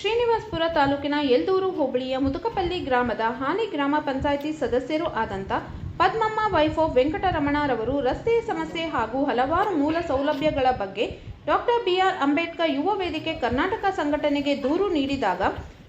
ಶ್ರೀನಿವಾಸಪುರ ತಾಲೂಕಿನ ಯಲ್ದೂರು ಹೋಬಳಿಯ ಮುದುಕಪಲ್ಲಿ ಗ್ರಾಮದ ಹಾಲಿ ಗ್ರಾಮ ಪಂಚಾಯಿತಿ ಸದಸ್ಯರು ಆದಂಥ ಪದ್ಮಮ್ಮ ವೈಫ್ ಆಫ್ ವೆಂಕಟರಮಣರವರು ರಸ್ತೆ ಸಮಸ್ಯೆ ಹಾಗೂ ಹಲವಾರು ಮೂಲ ಸೌಲಭ್ಯಗಳ ಬಗ್ಗೆ ಡಾಕ್ಟರ್ ಬಿಆರ್ ಅಂಬೇಡ್ಕರ್ ಯುವ ವೇದಿಕೆ ಕರ್ನಾಟಕ ಸಂಘಟನೆಗೆ ದೂರು ನೀಡಿದಾಗ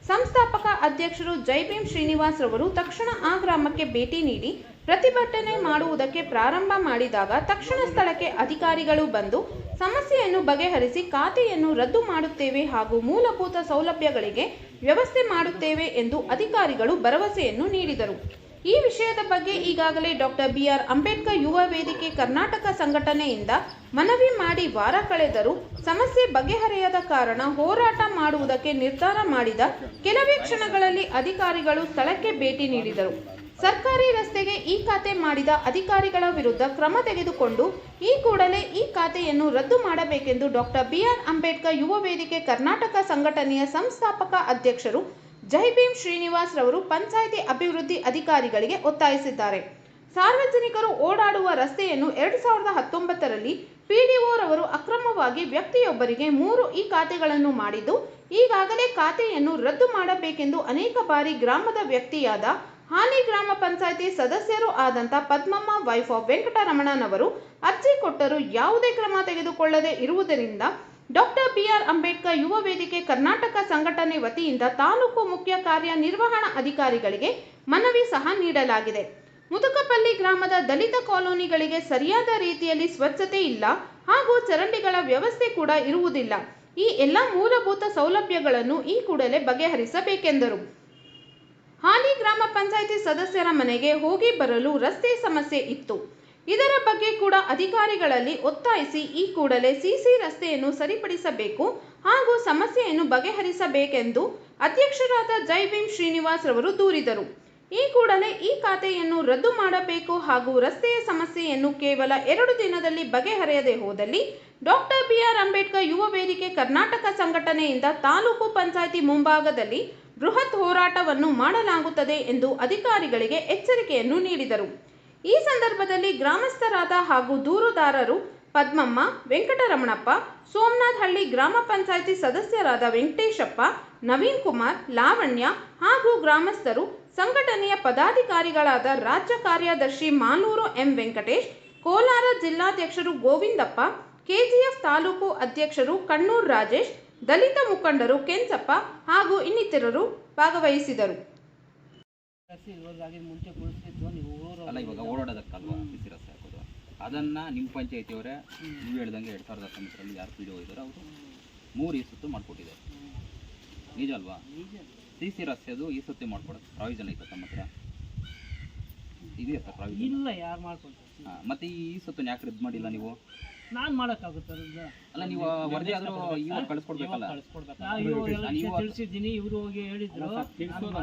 ಸಂಸ್ಥಾಪಕ ಅಧ್ಯಕ್ಷರು ಜೈಭೀಮ್ ಶ್ರೀನಿವಾಸ್ ರವರು ತಕ್ಷಣ ಆ ಗ್ರಾಮಕ್ಕೆ ಭೇಟಿ ನೀಡಿ ಪ್ರತಿಭಟನೆ ಮಾಡುವುದಕ್ಕೆ ಪ್ರಾರಂಭ ಮಾಡಿದಾಗ ತಕ್ಷಣ ಸ್ಥಳಕ್ಕೆ ಅಧಿಕಾರಿಗಳು ಬಂದು ಸಮಸ್ಯೆಯನ್ನು ಬಗೆಹರಿಸಿ ಖಾತೆಯನ್ನು ರದ್ದು ಮಾಡುತ್ತೇವೆ ಹಾಗೂ ಮೂಲಭೂತ ಸೌಲಭ್ಯಗಳಿಗೆ ವ್ಯವಸ್ಥೆ ಮಾಡುತ್ತೇವೆ ಎಂದು ಅಧಿಕಾರಿಗಳು ಭರವಸೆಯನ್ನು ನೀಡಿದರು. ಈ ವಿಷಯದ ಬಗ್ಗೆ ಈಗಾಗಲೇ ಡಾಕ್ಟರ್ ಬಿಆರ್ ಅಂಬೇಡ್ಕರ್ ಯುವ ವೇದಿಕೆ ಕರ್ನಾಟಕ ಸಂಘಟನೆಯಿಂದ ಮನವಿ ಮಾಡಿ ವಾರ ಕಳೆದರೂ ಸಮಸ್ಯೆ ಬಗೆಹರಿಯದ ಕಾರಣ ಹೋರಾಟ ಮಾಡುವುದಕ್ಕೆ ನಿರ್ಧಾರ ಮಾಡಿದ ಕೆಲವೇ ಕ್ಷಣಗಳಲ್ಲಿ ಅಧಿಕಾರಿಗಳು ಸ್ಥಳಕ್ಕೆ ಭೇಟಿ ನೀಡಿದರು. ಸರ್ಕಾರಿ ರಸ್ತೆಗೆ ಈ ಖಾತೆ ಮಾಡಿದ ಅಧಿಕಾರಿಗಳ ವಿರುದ್ಧ ಕ್ರಮ ತೆಗೆದುಕೊಂಡು ಈ ಕೂಡಲೇ ಈ ಖಾತೆಯನ್ನು ರದ್ದು ಮಾಡಬೇಕೆಂದು ಡಾಕ್ಟರ್ ಬಿಆರ್ ಅಂಬೇಡ್ಕರ್ ಯುವ ವೇದಿಕೆ ಕರ್ನಾಟಕ ಸಂಘಟನೆಯ ಸಂಸ್ಥಾಪಕ ಅಧ್ಯಕ್ಷರು ಜೈಭೀಮ್ ಶ್ರೀನಿವಾಸ್ ರವರು ಪಂಚಾಯಿತಿ ಅಭಿವೃದ್ಧಿ ಅಧಿಕಾರಿಗಳಿಗೆ ಒತ್ತಾಯಿಸಿದ್ದಾರೆ. ಸಾರ್ವಜನಿಕರು ಓಡಾಡುವ ರಸ್ತೆಯನ್ನು ಎರಡು ಸಾವಿರದ ಹತ್ತೊಂಬತ್ತರಲ್ಲಿ ಪಿಡಿಒರವರು ಅಕ್ರಮವಾಗಿ ವ್ಯಕ್ತಿಯೊಬ್ಬರಿಗೆ ಮೂರು ಈ ಖಾತೆಗಳನ್ನು ಮಾಡಿದ್ದು, ಈಗಾಗಲೇ ಖಾತೆಯನ್ನು ರದ್ದು ಮಾಡಬೇಕೆಂದು ಅನೇಕ ಬಾರಿ ಗ್ರಾಮದ ವ್ಯಕ್ತಿಯಾದ ಹಾಲಿ ಗ್ರಾಮ ಪಂಚಾಯಿತಿ ಸದಸ್ಯರು ಆದಂಥ ಪದ್ಮಮ್ಮ ವೈಫ್ ಆಫ್ ವೆಂಕಟರಮಣನವರು ಅರ್ಜಿ ಕೊಟ್ಟರೂ ಯಾವುದೇ ಕ್ರಮ ತೆಗೆದುಕೊಳ್ಳದೆ ಇರುವುದರಿಂದ ಡಾಕ್ಟರ್ ಬಿಆರ್ ಅಂಬೇಡ್ಕರ್ ಯುವ ವೇದಿಕೆ ಕರ್ನಾಟಕ ಸಂಘಟನೆ ವತಿಯಿಂದ ತಾಲೂಕು ಮುಖ್ಯ ಕಾರ್ಯನಿರ್ವಹಣಾ ಅಧಿಕಾರಿಗಳಿಗೆ ಮನವಿ ಸಹ ನೀಡಲಾಗಿದೆ. ಮುದುಕಪಲ್ಲಿ ಗ್ರಾಮದ ದಲಿತ ಕಾಲೋನಿಗಳಿಗೆ ಸರಿಯಾದ ರೀತಿಯಲ್ಲಿ ಸ್ವಚ್ಛತೆ ಇಲ್ಲ ಹಾಗೂ ಚರಂಡಿಗಳ ವ್ಯವಸ್ಥೆ ಕೂಡ ಇರುವುದಿಲ್ಲ. ಈ ಎಲ್ಲ ಮೂಲಭೂತ ಸೌಲಭ್ಯಗಳನ್ನು ಈ ಕೂಡಲೇ ಬಗೆಹರಿಸಬೇಕೆಂದರು. ಹಾಲಿ ಗ್ರಾಮ ಪಂಚಾಯಿತಿ ಸದಸ್ಯರ ಮನೆಗೆ ಹೋಗಿ ಬರಲು ರಸ್ತೆ ಸಮಸ್ಯೆ ಇತ್ತು. ಇದರ ಬಗ್ಗೆ ಕೂಡ ಅಧಿಕಾರಿಗಳಲ್ಲಿ ಒತ್ತಾಯಿಸಿ ಈ ಕೂಡಲೇ ಸಿಸಿ ರಸ್ತೆಯನ್ನು ಸರಿಪಡಿಸಬೇಕು ಹಾಗೂ ಸಮಸ್ಯೆಯನ್ನು ಬಗೆಹರಿಸಬೇಕೆಂದು ಅಧ್ಯಕ್ಷರಾದ ಜೈಭೀಮ್ ಶ್ರೀನಿವಾಸ್ ರವರು ದೂರಿದರು. ಈ ಕೂಡಲೇ ಈ ಖಾತೆಯನ್ನು ರದ್ದು ಮಾಡಬೇಕು ಹಾಗೂ ರಸ್ತೆಯ ಸಮಸ್ಯೆಯನ್ನು ಕೇವಲ ಎರಡು ದಿನದಲ್ಲಿ ಬಗೆಹರಿಯದೇ ಹೋದಲ್ಲಿ ಡಾಕ್ಟರ್ ಬಿಆರ್ ಅಂಬೇಡ್ಕರ್ ಯುವ ವೇದಿಕೆ ಕರ್ನಾಟಕ ಸಂಘಟನೆಯಿಂದ ತಾಲೂಕು ಪಂಚಾಯಿತಿ ಮುಂಭಾಗದಲ್ಲಿ ಬೃಹತ್ ಹೋರಾಟವನ್ನು ಮಾಡಲಾಗುತ್ತದೆ ಎಂದು ಅಧಿಕಾರಿಗಳಿಗೆ ಎಚ್ಚರಿಕೆಯನ್ನು ನೀಡಿದರು. ಈ ಸಂದರ್ಭದಲ್ಲಿ ಗ್ರಾಮಸ್ಥರಾದ ಹಾಗೂ ದೂರುದಾರರು ಪದ್ಮಮ್ಮ, ವೆಂಕಟರಮಣಪ್ಪ ಸೋಮನಾಥ್ ಹಳ್ಳಿ ಗ್ರಾಮ ಪಂಚಾಯಿತಿ ಸದಸ್ಯರಾದ ವೆಂಕಟೇಶಪ್ಪ, ನವೀನ್ ಕುಮಾರ್, ಲಾವಣ್ಯ ಹಾಗೂ ಗ್ರಾಮಸ್ಥರು, ಸಂಘಟನೆಯ ಪದಾಧಿಕಾರಿಗಳಾದ ರಾಜ್ಯ ಕಾರ್ಯದರ್ಶಿ ಮಾಲೂರು ಎಂ ವೆಂಕಟೇಶ್, ಕೋಲಾರ ಜಿಲ್ಲಾಧ್ಯಕ್ಷರು ಗೋವಿಂದಪ್ಪ, ಕೆಜಿಎಫ್ ತಾಲೂಕು ಅಧ್ಯಕ್ಷರು ಕಣ್ಣೂರ್ ರಾಜೇಶ್ ದಲಿತ ಮುಖಂಡರು ಕೆಂಚಪ್ಪ ಹಾಗೂ ಇನ್ನಿತರರು ಭಾಗವಹಿಸಿದರು. ಇವಾಗಾಗಿ ಮುಂಚೆ ಕುಳಿಸ್ತಿದ್ದು ನೀವು ಊರು ಅಲ್ಲ ಇವಾಗ ಓಡಾಡೋದಕ್ಕಲ್ವಾ? ಬಿಸಿ ರಸ್ತೆ ಹಾಕೋದು. ಅದನ್ನ ನಿಮ್ಮ ಪಂಚಾಯತಿಯವರೇ ನೀವು ಹೇಳ್ದಂಗೆ ಎರಡು ಸಾವಿರದ ಹತ್ತೊಂಬತ್ತರಲ್ಲಿ ಯಾರು ಪಿ ಡಿ ಇದ್ದಾರೆ ಅವರು ಮೂರು ಈ ಸುತ್ತು ಮಾಡಿಕೊಟ್ಟಿದ್ದಾರೆ. ನಿಜ ಅಲ್ವಾ? ನಿಜ ಸಿ ಸಿ ರಸ್ತೆದು ಈ ಸುತ್ತಿ ಮಾಡ್ಕೊಡೋದು ಪ್ರಾವಿಷನ್ ಐತೆ ತಮ್ಮ ಹತ್ರ. ಇದೆಯಾ ಸರ್ ಪ್ರಾವಿಷನ್ ಇಲ್ಲ ಯಾರು ಮಾಡ್ಕೊಡ್ತಾರೆ? ಹಾಂ ಮತ್ತೆ ಈ ಸುತ್ತು ಸುತ್ತನ್ನು ಯಾಕೆ ಇದು ಮಾಡಿಲ್ಲ ನೀವು? ನಾನು ಮಾಡಕ್ಕಾಗುತ್ತೆ ಅಲ್ಲ ನೀವು ವರದಿ ಆದರೂ ಇವಾಗ ಕಳಿಸ್ಕೊಡ್ಬೇಕಲ್ಲ. ತಿಳಿಸಿದ್ದೀನಿ ಇವರು ಹೋಗಿ ಹೇಳಿದ್ರು.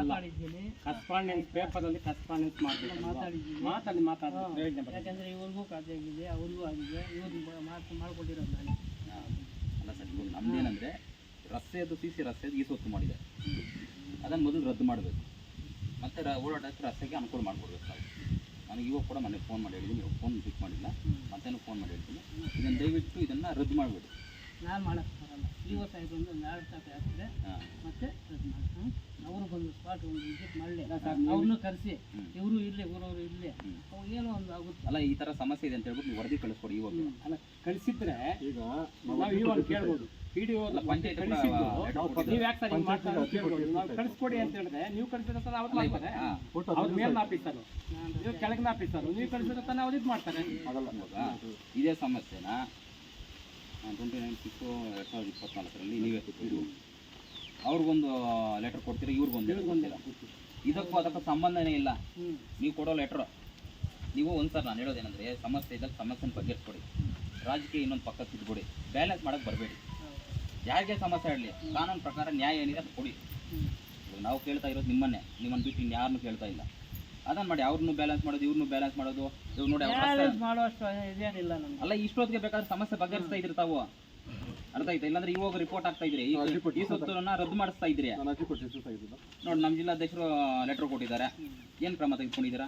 ಮಾತಾಡಿದ್ದೀನಿ. ಕಸ್ಪಾಂಡೆನ್ಸ್ ಪೇಪರಲ್ಲಿ ಕಸ್ಪಾಂಡೆನ್ಸ್ ಮಾಡಬೇಕು ಮಾತಾಡಿದ್ದೀನಿ. ಮಾತಾಡಿ ಮಾತಾಡಿ. ಯಾಕಂದ್ರೆ ಇವ್ರಿಗೂ ಖಾತೆ ಆಗಿದೆ ಅವ್ರಿಗೂ ಆಗಿದೆ. ಇವ್ರು ಮಾತು ಮಾಡ್ಕೊಂಡಿರೋದು ನಾನು. ಅಲ್ಲ ಸರ್ ಇವಾಗ ನಮ್ದೇನಂದ್ರೆ ರಸ್ತೆದು ಸಿ ಸಿ ರಸ್ತೆದು ಈ ಸೊತ್ತು ಮಾಡಿದೆ ಅದನ್ನು ಮೊದಲು ರದ್ದು ಮಾಡಬೇಕು. ಮತ್ತೆ ರ- ಓಡಾಟಕ್ಕೆ ರಸ್ತೆಗೆ ಅನುಕೂಲ ಮಾಡಿಕೊಡ್ಬೇಕು ನಾವು. ನನಗೆ ಇವಾಗ ಕೂಡ ಮನೆಗೆ ಫೋನ್ ಮಾಡಿ ಹೇಳಿದ್ದೀನಿ. ಇವಾಗ ಫೋನ್ ಪಿಕ್ ಮಾಡಿಲ್ಲ. ಮತ್ತೇನು ಫೋನ್ ಮಾಡಿ ಹೇಳ್ತೀನಿ. ಇದನ್ನು ದಯವಿಟ್ಟು ಇದನ್ನು ರದ್ದು ಮಾಡಿಬಿಡಿ. ನಾನು ಮಾಡೋಕ್ಕೆ ಬರಲ್ಲ. ಈ ವರ್ಷ ಸಾಹೇಬ್ ಬಂದು ನಾಳೆ ಹಾಂ. ಮತ್ತೆ ರದ್ದು ಮಾಡಿ ಹ್ಮ್? ಅವರು ಸ್ಪಾಟ್ ಒಂದು ವಿಸಿಟ್ ಮಾಡಲಿ. ಅವ್ರನ್ನೂ ಕರೆಸಿ. ಇವರು ಇರಲಿ ಊರವರು ಇರಲಿ. ಅವಾಗ ಏನೋ ಒಂದು ಆಗುತ್ತೆ. ಅಲ್ಲ ಈ ತರ ಸಮಸ್ಯೆ ಇದೆ ಅಂತ ಹೇಳ್ಬಿಟ್ಟು ನೀವು ವರದಿ ಕಳಿಸ್ಕೊಡಿ ಇವಾಗ. ಅಲ್ಲ ಕಳಿಸಿದ್ರೆ ಈಗ ನಾವು ಇವಾಗ ಕೇಳ್ಬೋದು. P D panchayat. ನೀವು ಯಾಕೆ ಸರ್ ಕಳಿಸ್ಕೊಡಿ ಅಂತ ಹೇಳಿದ್ರೆ ನೀವು ಕಳಿಸಿದ್ರೆ ತಾನೇ ಅವ್ರು ಮಾಡ್ತಾರೆ ಅವ್ರ ಮೇಲಿನ ಆಫೀಸರು ನೀವು ಕೆಳಗಿನ ಆಫೀಸರು ನೀವು ಕಳಿಸಿದ್ರೆ ತಾನೇ ಅವ್ರು ಇದು ಮಾಡ್ತಾರೆ. ಇದೇ ಸಮಸ್ಯೆನ? ಟ್ವೆಂಟಿ ನೈನ್ ಸಿಕ್ಸು ಎರಡು ಸಾವಿರದ ಇಪ್ಪತ್ನಾಲ್ಕರಲ್ಲಿ ನೀವೇ ಕೊಟ್ಟಿರು ಅವ್ರಿಗೊಂದು ಲೆಟರ್ ಕೊಡ್ತೀರಾ? ಇವ್ರಿಗೊಂದು ಬಂದಿಲ್ಲ ಇದಕ್ಕೂ ಅದಕ್ಕೂ ಸಂಬಂಧನೇ ಇಲ್ಲ. ನೀವು ಕೊಡೋ ಲೆಟ್ರು ನೀವು ಒಂದು ಸರ್ ನಾನು ಹೇಳೋದೇನೆಂದರೆ ಸಮಸ್ಯೆ ಇದ್ದಾಗ ಸಮಸ್ಯೆನ ಬಗೆಹರಿಸ್ಕೊಡಿ. ರಾಜಕೀಯ ಇನ್ನೊಂದು ಪಕ್ಕಕ್ಕೆ ಇಟ್ಕೊಡಿ ಬ್ಯಾಲೆನ್ಸ್ ಮಾಡೋಕ್ಕೆ ಬರಬೇಡಿ. ಯಾರಿಗೆ ಸಮಸ್ಯೆ ಇರಲಿ ಕಾನೂನು ಪ್ರಕಾರ ನ್ಯಾಯ ಏನಿದೆ ಅದು ಕೊಡಿ. ನಾವು ಕೇಳ್ತಾ ಇರೋದು ನಿಮ್ಮನ್ನೇ. ನಿಮ್ಮನ್ನು ಬಿಟ್ಟು ಇನ್ಯಾರನ್ನೂ ಕೇಳ್ತಾ ಇಲ್ಲ. ಅದನ್ನ ಮಾಡಿ ಅವ್ರನ್ನೂ ಬ್ಯಾಲೆನ್ಸ್ ಮಾಡೋದು ಇವ್ರನ್ನೂ ಬ್ಯಾಲೆನ್ಸ್ ಮಾಡೋದು. ಇವ್ರು ನೋಡಿ ಅಲ್ಲ ಇಷ್ಟೊತ್ತಿಗೆ ಬೇಕಾದ್ರೆ ಸಮಸ್ಯೆ ಬಗೆಹರಿಸ್ತಾ ಇದ್ರಿ ತಾವು. ಅರ್ಥ ಆಯ್ತಾ? ಇಲ್ಲಾಂದ್ರೆ ಇವಾಗ ರಿಪೋರ್ಟ್ ಆಗ್ತಾ ಇದ್ರಿ ಈ ಈ ಸುತ್ತೋಲನ ರದ್ದು ಮಾಡಿಸ್ತಾ ಇದ್ರಿ ನೋಡಿ ನಮ್ಮ ಜಿಲ್ಲಾಧ್ಯಕ್ಷರು ಲೆಟರ್ ಕೊಟ್ಟಿದ್ದಾರೆ. ಏನು ಕ್ರಮ ತೆಗೆದುಕೊಂಡಿದ್ದೀರಾ?